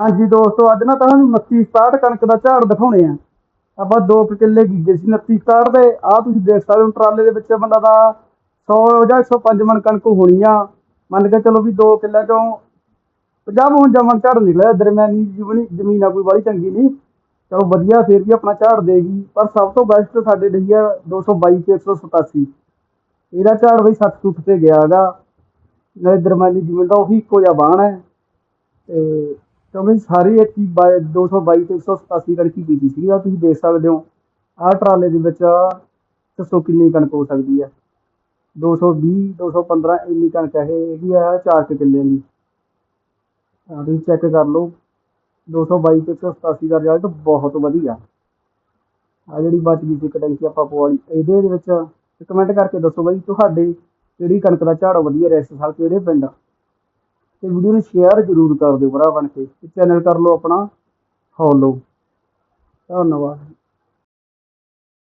ਹਾਂਜੀ ਦੋਸਤੋ, ਅੱਜ ਨਾ ਤੁਹਾਨੂੰ 29 67 ਕਣਕ ਦਾ ਝਾੜ ਦਿਖਾਉਣੇ ਆ। ਆਪਾਂ 2 ਕਿੱਲੇ ਬੀਜੇ ਸੀ 29 67 ਦੇ। ਆ ਤੁਸੀਂ ਦੇਖ ਸਕਦੇ ਹੋ ਟਰਾਲੇ ਦੇ ਵਿੱਚ ਬੰਦਾ ਦਾ 100 ਜਾਂ 105 ਮਣ ਕਣਕ ਹੋਣੀ ਆ। ਮੰਨ ਕੇ ਚਲੋ ਵੀ 2 ਕਿੱਲੇ ਚੋਂ 50 ਮਣ ਜਮਨ ਝਾੜ ਨਿਕਲਿਆ। ਦਰਮਿਆਨੀ ਜੀਵਨੀ ਜ਼ਮੀਨ ਆ, ਕੋਈ ਵਾਲੀ ਚੰਗੀ ਨਹੀਂ। ਚਲੋ ਵਧੀਆ, ਫੇਰ ਵੀ ਆਪਣਾ ਝਾੜ ਦੇਗੀ ਪਰ ਸਭ ਤੋਂ ਬੈਸਟ ਸਾਡੇ ਰਹੀ ਆ 222 ਤੇ 187 ਇਹਦਾ ਝਾੜ ਬਈ 60 ਫੁੱਟ ਤੇ ਗਿਆ ਹੈਗਾ। ਨਾਲੇ ਦਰਮਿਆਨੀ ਜ਼ਮੀਨ ਦਾ ਉਹੀ ਇੱਕੋ ਜਿਹਾ ਬਾਣ ਹੈ। ਤੇ ਕਿਉਂਕਿ ਸਾਰੀ ਇੱਕ ਹੀ ਬਾਈ- 222 ਤੇ 187 ਕਣਕੀ ਬੀਜੀ ਸੀ ਆ ਤੁਸੀਂ ਦੇਖ ਸਕਦੇ ਹੋ, ਆਹ ਟਰਾਲੇ ਦੇ ਵਿੱਚ ਦੱਸੋ ਕਿੰਨੀ ਕਣਕ ਹੋ ਸਕਦੀ ਹੈ। 220 215 ਇੰਨੀ ਕਣਕ ਹੈ ਇਹ ਹੈਗੀ ਆ 4 ਕਿੱਲੇ ਦੀ। ਆ ਤੁਸੀਂ ਚੈੱਕ ਕਰ ਲਓ 222 ਤੇ 187 ਦਾ ਰਿਜ਼ਲਟ ਬਹੁਤ ਵਧੀਆ। ਆ ਜਿਹੜੀ ਬਚ ਗਈ ਸੀ ਕਟੰਕੀ ਆਪਾਂ ਪਵਾਲੀ ਇਹਦੇ ਵਿੱਚ ਕਮੈਂਟ ਕਰਕੇ ਦੱਸੋ ਬਾਈ, ਤੁਹਾਡੇ ਕਿਹੜੀ ਕਣਕ ਦਾ ਝਾੜ ਵਧੀਆ ਰਿਹਾ ਇਸ ਸਾਲ, ਕਿਹੜੇ ਪਿੰਡ? ਤੇ ਵੀਡੀਓ ਨੂੰ ਸ਼ੇਅਰ ਜ਼ਰੂਰ ਕਰ ਦਿਓ ਭਰਾ ਬਣ ਕੇ ਤੇ ਚੈਨਲ ਕਰ ਲਓ ਆਪਣਾ। ਫੋਲੋ ਧੰਨਵਾਦ।